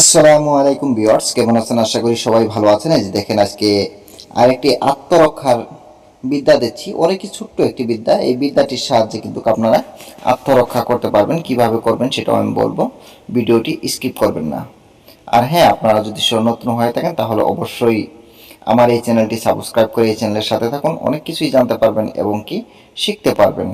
আসসালামু আলাইকুম ভিউয়ার্স, কেমন আছেন? আশা করি সবাই ভালো আছেন। এই যে দেখেন আজকে আরেকটি আত্মরক্ষার বিদ্যা দিচ্ছি। অনেকই ছোট্ট একটি বিদ্যা। এই বিদ্যাটির সাহায্যে কিন্তু আপনারা আত্মরক্ষা করতে পারবেন। কীভাবে করবেন সেটাও আমি বলব। ভিডিওটি স্কিপ করবেন না। আর হ্যাঁ আপনারা যদি নতুন হয়ে থাকেন, তাহলে অবশ্যই আমার এই চ্যানেলটি সাবস্ক্রাইব করে এই চ্যানেলের সাথে থাকুন। অনেক কিছুই জানতে পারবেন এবং কি শিখতে পারবেন।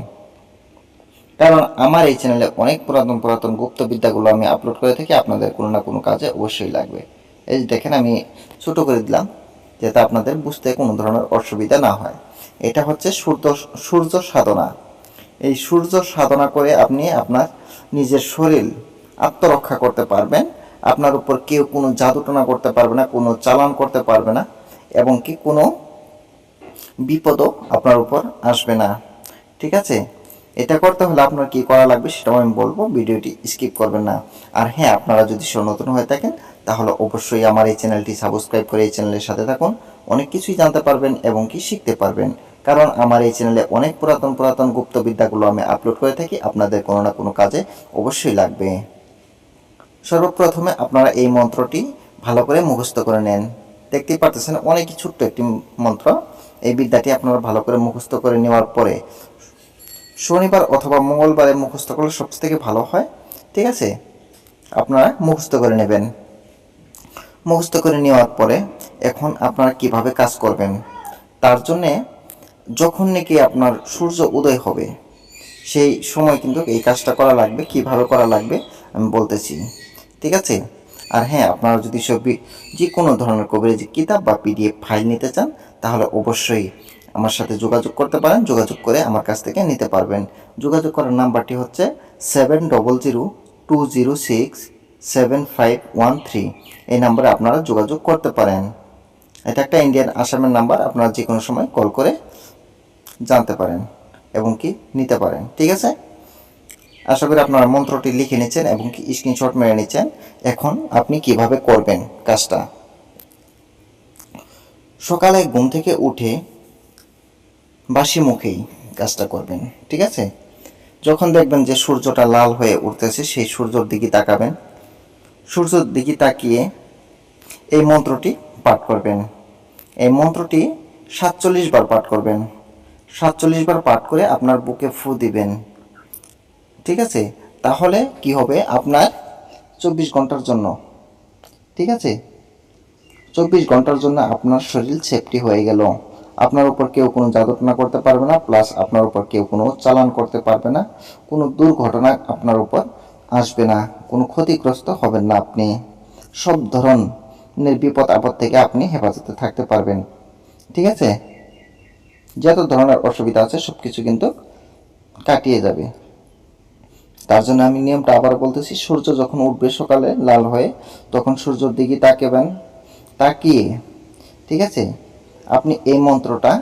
কারণ আমার এই চ্যানেলে অনেক পুরাতন পুরাতন গুপ্ত বিদ্যাগুলো আমি আপলোড করে থাকি, আপনাদের কোনো না কোনো কাজে অবশ্যই লাগবে। এই যে দেখেন, আমি ছোট করে দিলাম, যাতে আপনাদের বুঝতে কোনো ধরনের অসুবিধা না হয়। এটা হচ্ছে সূর্য সূর্য সাধনা। এই সূর্য সাধনা করে আপনি আপনার নিজের শরীর আত্মরক্ষা করতে পারবেন। আপনার উপর কেউ কোনো জাদুটনা করতে পারবে না, কোনো চালান করতে পারবে না, এবং কি কোনো বিপদও আপনার উপর আসবে না। ঠিক আছে? এটা করতে হলে আপনার কি করা লাগবে সেটাও আমি বলব। ভিডিওটি স্কিপ করবেন না। আর হ্যাঁ আপনারা যদি সব নতুন হয়ে থাকেন, তাহলে অবশ্যই আমার এই চ্যানেলটি সাবস্ক্রাইব করে এই চ্যানেলের সাথে থাকুন। অনেক কিছুই জানতে পারবেন এবং কি শিখতে পারবেন। কারণ আমার এই চ্যানেলে অনেক পুরাতন পুরাতন গুপ্ত বিদ্যাগুলো আমি আপলোড করে থাকি। আপনাদের কোনো না কোনো কাজে অবশ্যই লাগবে। সর্বপ্রথমে আপনারা এই মন্ত্রটি ভালো করে মুখস্থ করে নেন। দেখতেই পারতেছেন অনেক ছোট্ট একটি মন্ত্র। এই বিদ্যাটি আপনারা ভালো করে মুখস্থ করে নেওয়ার পরে শনিবার অথবা মঙ্গলবারে মুখস্থ করলে সবচেয়ে থেকে ভালো হয়। ঠিক আছে? আপনারা মুখস্থ করে নেবেন। মুখস্থ করে নেওয়ার পরে এখন আপনারা কীভাবে কাজ করবেন? তার জন্যে যখন নাকি আপনার সূর্য উদয় হবে, সেই সময় কিন্তু এই কাজটা করা লাগবে, কীভাবে করা লাগবে আমি বলতেছি। ঠিক আছে? আর হ্যাঁ আপনারা যদি সব যে কোনো ধরনের কবিরাজি কিতাব বা পিডিএফ ফাইল নিতে চান, তাহলে অবশ্যই আমার সাথে যোগাযোগ করতে পারেন, যোগাযোগ করে আমার কাছ থেকে নিতে পারবেন। যোগাযোগ করার নাম্বারটি হচ্ছে seven double zero two zero six seven five one three এই নাম্বারে আপনারা যোগাযোগ করতে পারেন। এটা একটা ইন্ডিয়ান আসামের নাম্বার, আপনারা যে কোনো সময় কল করে জানতে পারেন এবং কি নিতে পারেন, ঠিক আছে? আশা করি আপনারা মন্ত্রটি লিখে নিচ্ছেন এবং কি স্ক্রিনশট মেরে নিচ্ছেন। এখন আপনি কীভাবে করবেন কাজটা? সকালে ঘুম থেকে উঠে বাসি মুখেই কাজটা করবেন, ঠিক আছে? যখন দেখবেন যে সূর্যটা লাল হয়ে উঠতেছে, সেই সূর্যর দিকে তাকাবেন। সূর্যর দিকে তাকিয়ে এই মন্ত্রটি পাঠ করবেন। এই মন্ত্রটি সাতচল্লিশ বার পাঠ করবেন। সাতচল্লিশ বার পাঠ করে আপনার বুকে ফু দিবেন। ঠিক আছে? তাহলে কি হবে? আপনার চব্বিশ ঘণ্টার জন্য, ঠিক আছে? চব্বিশ ঘণ্টার জন্য আপনার শরীর সেফটি হয়ে গেল। আপনার উপর কেউ কোনো জাদুটনা করতে পারবে না প্লাস আপনার উপর কেউ কোনো চালান করতে পারবে না, কোনো দুর্ঘটনা আপনার উপর আসবে না, কোনো ক্ষতিগ্রস্ত হবেন না আপনি। সব ধরনের বিপদ আপদ থেকে আপনি হেফাজতে থাকতে পারবেন, ঠিক আছে? যত ধরনের অসুবিধা আছে সব কিছু কিন্তু কাটিয়ে যাবে। তার জন্য আমি নিয়মটা আবার বলতেছি, সূর্য যখন উঠবে সকালে লাল হয়ে, তখন সূর্যর দিকে তাকাবেন, তাকিয়ে, ঠিক আছে? আপনি এই মন্ত্রটা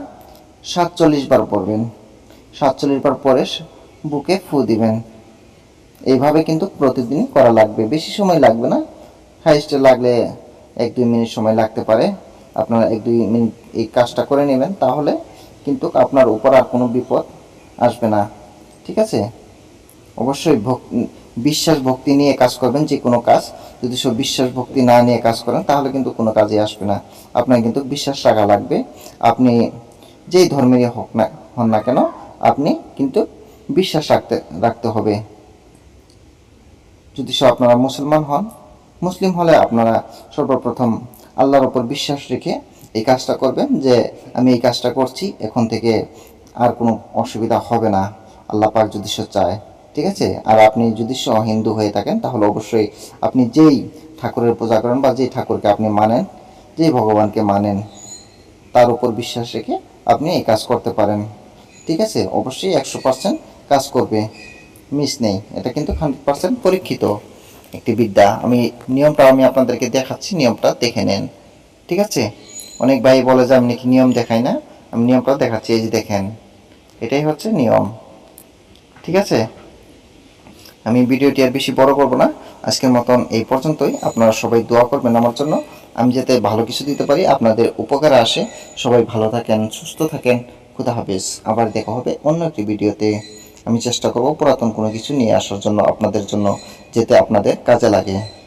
সাতচল্লিশ বার পড়বেন। সাতচল্লিশ বার পরে বুকে ফু দিবেন। এইভাবে কিন্তু প্রতিদিন করা লাগবে। বেশি সময় লাগবে না। হাইস্টে লাগলে এক দুই মিনিট সময় লাগতে পারে। আপনারা এক দুই মিনিট এই কাজটা করে নেবেন, তাহলে কিন্তু আপনার উপর আর কোনো বিপদ আসবে না। ঠিক আছে? অবশ্যই বিশ্বাস ভক্তি নিয়ে কাজ করবেন, যে কোনো কাজ। যদি সব বিশ্বাস ভক্তি না নিয়ে কাজ করেন, তাহলে কিন্তু কোনো কাজে আসবে না। আপনার কিন্তু বিশ্বাস রাখা লাগবে। আপনি যেই ধর্মেরই হোক না, হন না কেন, আপনি কিন্তু বিশ্বাস রাখতে রাখতে হবে। যদি সব আপনারা মুসলমান হন, মুসলিম হলে আপনারা সর্বপ্রথম আল্লাহর ওপর বিশ্বাস রেখে এই কাজটা করবেন, যে আমি এই কাজটা করছি, এখন থেকে আর কোনো অসুবিধা হবে না। আল্লাহ পাক যদি সে চায়। ঠিক আছে? আর আপনি যদি সহ হিন্দু হয়ে থাকেন, তাহলে অবশ্যই আপনি যেই ঠাকুরের পূজা করেন বা যেই ঠাকুরকে আপনি মানেন, যেই ভগবানকে মানেন, তার উপর বিশ্বাস রেখে আপনি এই কাজ করতে পারেন। ঠিক আছে? অবশ্যই একশো পার্সেন্ট কাজ করবে। মিস নেই। এটা কিন্তু হান্ড্রেড পার্সেন্ট পরীক্ষিত একটি বিদ্যা। আমি নিয়মটা আমি আপনাদেরকে দেখাচ্ছি, নিয়মটা দেখে নেন। ঠিক আছে? অনেক ভাই বলে যে আমি নাকি নিয়ম দেখাই না? আমি নিয়মটা দেখাচ্ছি। এই যে দেখেন, এটাই হচ্ছে নিয়ম। ঠিক আছে? আমি ভিডিওটি আর বেশি বড় করব না। আজকের মতন এই পর্যন্তই। আপনারা সবাই দোয়া করবেন আমার জন্য। আমি যাতে ভালো কিছু দিতে পারি, আপনাদের উপকারে আসে। সবাই ভালো থাকেন, সুস্থ থাকেন। খুদা হাফেজ। আবার দেখা হবে অন্য একটি ভিডিওতে। আমি চেষ্টা করব পুরাতন কোনো কিছু নিয়ে আসার জন্য, আপনাদের জন্য, যেতে আপনাদের কাজে লাগে।